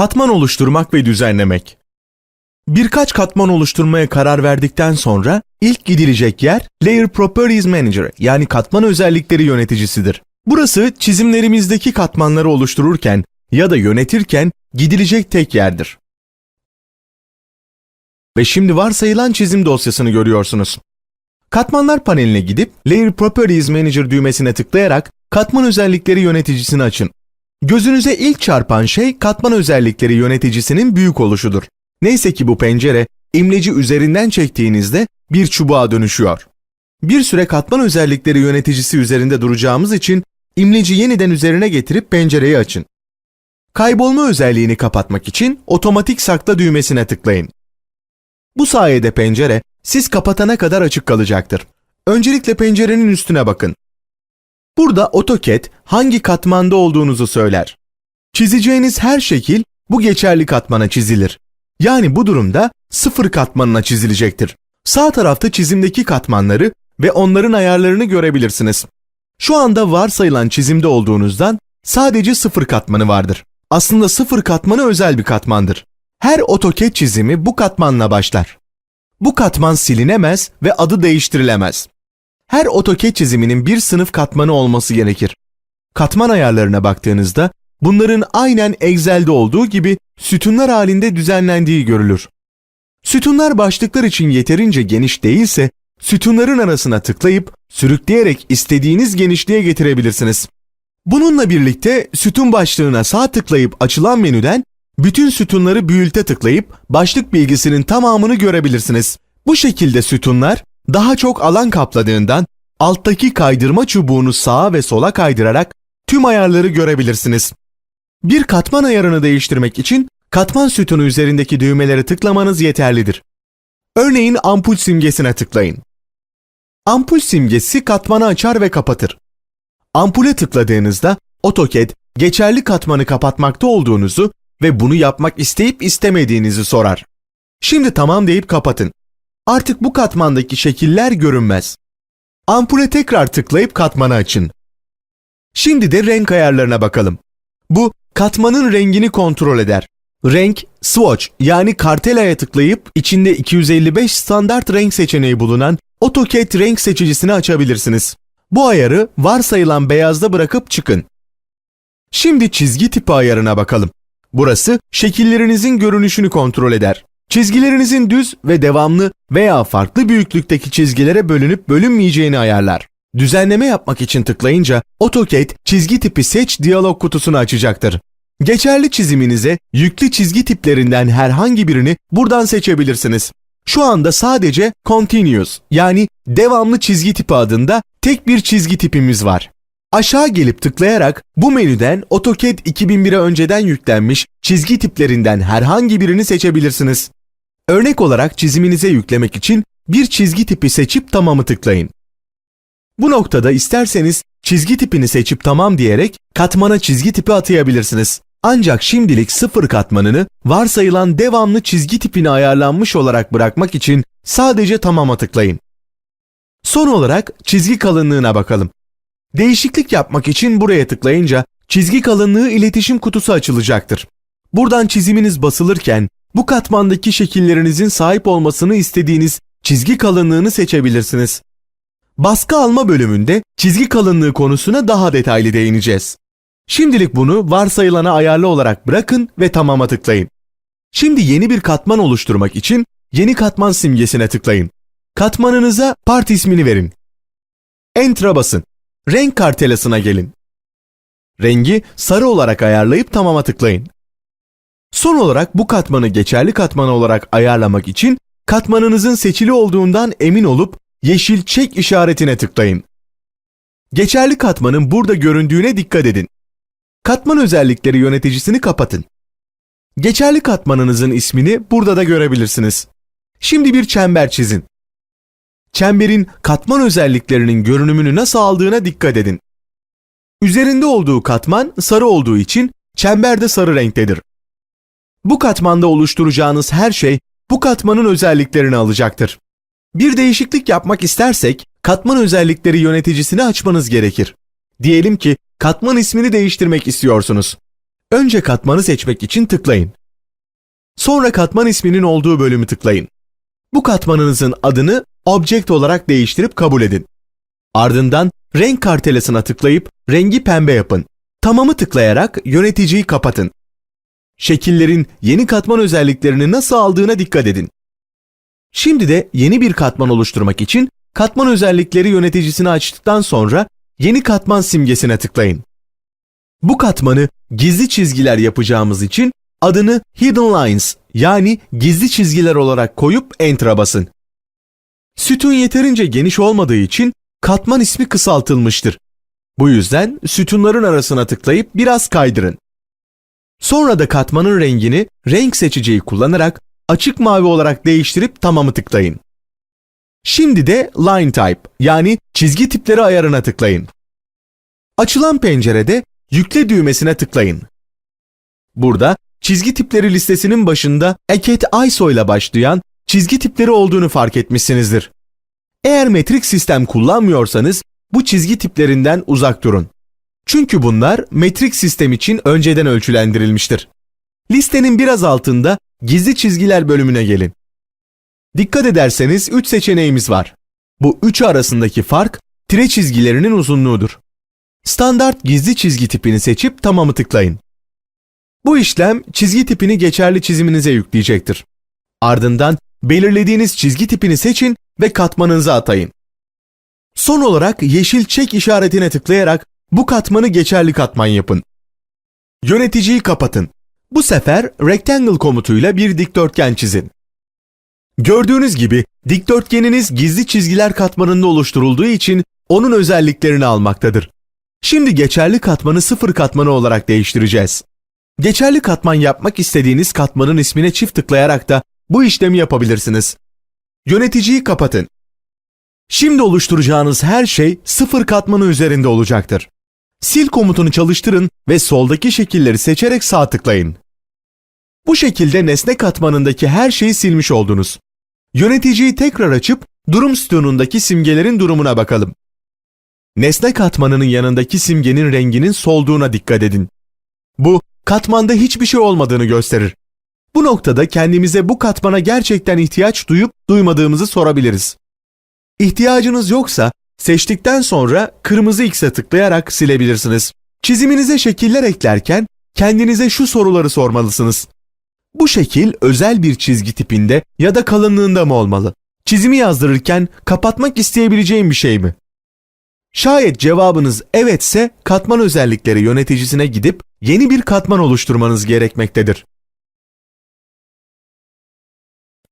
Katman oluşturmak ve düzenlemek. Birkaç katman oluşturmaya karar verdikten sonra ilk gidilecek yer Layer Properties Manager yani katman özellikleri yöneticisidir. Burası çizimlerimizdeki katmanları oluştururken ya da yönetirken gidilecek tek yerdir. Ve şimdi varsayılan çizim dosyasını görüyorsunuz. Katmanlar paneline gidip Layer Properties Manager düğmesine tıklayarak katman özellikleri yöneticisini açın. Gözünüze ilk çarpan şey katman özellikleri yöneticisinin büyük oluşudur. Neyse ki bu pencere imleci üzerinden çektiğinizde bir çubuğa dönüşüyor. Bir süre katman özellikleri yöneticisi üzerinde duracağımız için imleci yeniden üzerine getirip pencereyi açın. Kaybolma özelliğini kapatmak için otomatik sakla düğmesine tıklayın. Bu sayede pencere siz kapatana kadar açık kalacaktır. Öncelikle pencerenin üstüne bakın. Burada AutoCAD hangi katmanda olduğunuzu söyler. Çizeceğiniz her şekil bu geçerli katmana çizilir. Yani bu durumda sıfır katmanına çizilecektir. Sağ tarafta çizimdeki katmanları ve onların ayarlarını görebilirsiniz. Şu anda varsayılan çizimde olduğunuzdan sadece sıfır katmanı vardır. Aslında sıfır katmanı özel bir katmandır. Her AutoCAD çizimi bu katmanla başlar. Bu katman silinemez ve adı değiştirilemez. Her AutoCAD çiziminin bir sınıf katmanı olması gerekir. Katman ayarlarına baktığınızda bunların aynen Excel'de olduğu gibi sütunlar halinde düzenlendiği görülür. Sütunlar başlıklar için yeterince geniş değilse sütunların arasına tıklayıp sürükleyerek istediğiniz genişliğe getirebilirsiniz. Bununla birlikte sütun başlığına sağ tıklayıp açılan menüden bütün sütunları büyülte tıklayıp başlık bilgisinin tamamını görebilirsiniz. Bu şekilde sütunlar daha çok alan kapladığından alttaki kaydırma çubuğunu sağa ve sola kaydırarak tüm ayarları görebilirsiniz. Bir katman ayarını değiştirmek için katman sütunu üzerindeki düğmeleri tıklamanız yeterlidir. Örneğin ampul simgesine tıklayın. Ampul simgesi katmanı açar ve kapatır. Ampule tıkladığınızda AutoCAD geçerli katmanı kapatmakta olduğunuzu ve bunu yapmak isteyip istemediğinizi sorar. Şimdi tamam deyip kapatın. Artık bu katmandaki şekiller görünmez. Ampule tekrar tıklayıp katmanı açın. Şimdi de renk ayarlarına bakalım. Bu katmanın rengini kontrol eder. Renk, swatch yani kartelaya tıklayıp içinde 255 standart renk seçeneği bulunan AutoCAD renk seçicisini açabilirsiniz. Bu ayarı varsayılan beyazda bırakıp çıkın. Şimdi çizgi tipi ayarına bakalım. Burası şekillerinizin görünüşünü kontrol eder. Çizgilerinizin düz ve devamlı veya farklı büyüklükteki çizgilere bölünüp bölünmeyeceğini ayarlar. Düzenleme yapmak için tıklayınca AutoCAD çizgi tipi seç diyalog kutusunu açacaktır. Geçerli çiziminize yüklü çizgi tiplerinden herhangi birini buradan seçebilirsiniz. Şu anda sadece Continuous yani devamlı çizgi tipi adında tek bir çizgi tipimiz var. Aşağı gelip tıklayarak bu menüden AutoCAD 2001'e önceden yüklenmiş çizgi tiplerinden herhangi birini seçebilirsiniz. Örnek olarak çiziminize yüklemek için bir çizgi tipi seçip tamamı tıklayın. Bu noktada isterseniz çizgi tipini seçip tamam diyerek katmana çizgi tipi atayabilirsiniz. Ancak şimdilik sıfır katmanını varsayılan devamlı çizgi tipine ayarlanmış olarak bırakmak için sadece tamama tıklayın. Son olarak çizgi kalınlığına bakalım. Değişiklik yapmak için buraya tıklayınca çizgi kalınlığı iletişim kutusu açılacaktır. Buradan çiziminiz basılırken bu katmandaki şekillerinizin sahip olmasını istediğiniz çizgi kalınlığını seçebilirsiniz. Baskı alma bölümünde çizgi kalınlığı konusuna daha detaylı değineceğiz. Şimdilik bunu varsayılana ayarlı olarak bırakın ve tamama tıklayın. Şimdi yeni bir katman oluşturmak için yeni katman simgesine tıklayın. Katmanınıza part ismini verin. Enter'a basın. Renk kartelasına gelin. Rengi sarı olarak ayarlayıp tamama tıklayın. Son olarak bu katmanı geçerli katman olarak ayarlamak için katmanınızın seçili olduğundan emin olup yeşil çek işaretine tıklayın. Geçerli katmanın burada göründüğüne dikkat edin. Katman özellikleri yöneticisini kapatın. Geçerli katmanınızın ismini burada da görebilirsiniz. Şimdi bir çember çizin. Çemberin katman özelliklerinin görünümünü nasıl aldığına dikkat edin. Üzerinde olduğu katman sarı olduğu için çember de sarı renktedir. Bu katmanda oluşturacağınız her şey bu katmanın özelliklerini alacaktır. Bir değişiklik yapmak istersek katman özellikleri yöneticisini açmanız gerekir. Diyelim ki katman ismini değiştirmek istiyorsunuz. Önce katmanı seçmek için tıklayın. Sonra katman isminin olduğu bölümü tıklayın. Bu katmanınızın adını Object olarak değiştirip kabul edin. Ardından renk kartelasına tıklayıp rengi pembe yapın. Tamamı tıklayarak yöneticiyi kapatın. Şekillerin yeni katman özelliklerini nasıl aldığına dikkat edin. Şimdi de yeni bir katman oluşturmak için katman özellikleri yöneticisini açtıktan sonra yeni katman simgesine tıklayın. Bu katmanı gizli çizgiler yapacağımız için adını Hidden Lines yani gizli çizgiler olarak koyup Enter'a basın. Sütun yeterince geniş olmadığı için katman ismi kısaltılmıştır. Bu yüzden sütunların arasına tıklayıp biraz kaydırın. Sonra da katmanın rengini renk seçiciyi kullanarak açık mavi olarak değiştirip tamamı tıklayın. Şimdi de Line Type yani çizgi tipleri ayarına tıklayın. Açılan pencerede Yükle düğmesine tıklayın. Burada çizgi tipleri listesinin başında Eket ISO ile başlayan çizgi tipleri olduğunu fark etmişsinizdir. Eğer metrik sistem kullanmıyorsanız bu çizgi tiplerinden uzak durun. Çünkü bunlar metrik sistem için önceden ölçülendirilmiştir. Listenin biraz altında gizli çizgiler bölümüne gelin. Dikkat ederseniz 3 seçeneğimiz var. Bu üçü arasındaki fark tire çizgilerinin uzunluğudur. Standart gizli çizgi tipini seçip tamamı tıklayın. Bu işlem çizgi tipini geçerli çiziminize yükleyecektir. Ardından belirlediğiniz çizgi tipini seçin ve katmanınıza atayın. Son olarak yeşil çek işaretine tıklayarak bu katmanı geçerli katman yapın. Yöneticiyi kapatın. Bu sefer Rectangle komutuyla bir dikdörtgen çizin. Gördüğünüz gibi dikdörtgeniniz gizli çizgiler katmanında oluşturulduğu için onun özelliklerini almaktadır. Şimdi geçerli katmanı sıfır katmanı olarak değiştireceğiz. Geçerli katman yapmak istediğiniz katmanın ismine çift tıklayarak da bu işlemi yapabilirsiniz. Yöneticiyi kapatın. Şimdi oluşturacağınız her şey sıfır katmanı üzerinde olacaktır. Sil komutunu çalıştırın ve soldaki şekilleri seçerek sağ tıklayın. Bu şekilde nesne katmanındaki her şeyi silmiş oldunuz. Yöneticiyi tekrar açıp durum sütunundaki simgelerin durumuna bakalım. Nesne katmanının yanındaki simgenin renginin solduğuna dikkat edin. Bu, katmanda hiçbir şey olmadığını gösterir. Bu noktada kendimize bu katmana gerçekten ihtiyaç duyup duymadığımızı sorabiliriz. İhtiyacınız yoksa seçtikten sonra kırmızı X'e tıklayarak silebilirsiniz. Çiziminize şekiller eklerken kendinize şu soruları sormalısınız. Bu şekil özel bir çizgi tipinde ya da kalınlığında mı olmalı? Çizimi yazdırırken kapatmak isteyebileceğim bir şey mi? Şayet cevabınız evetse katman özellikleri yöneticisine gidip yeni bir katman oluşturmanız gerekmektedir.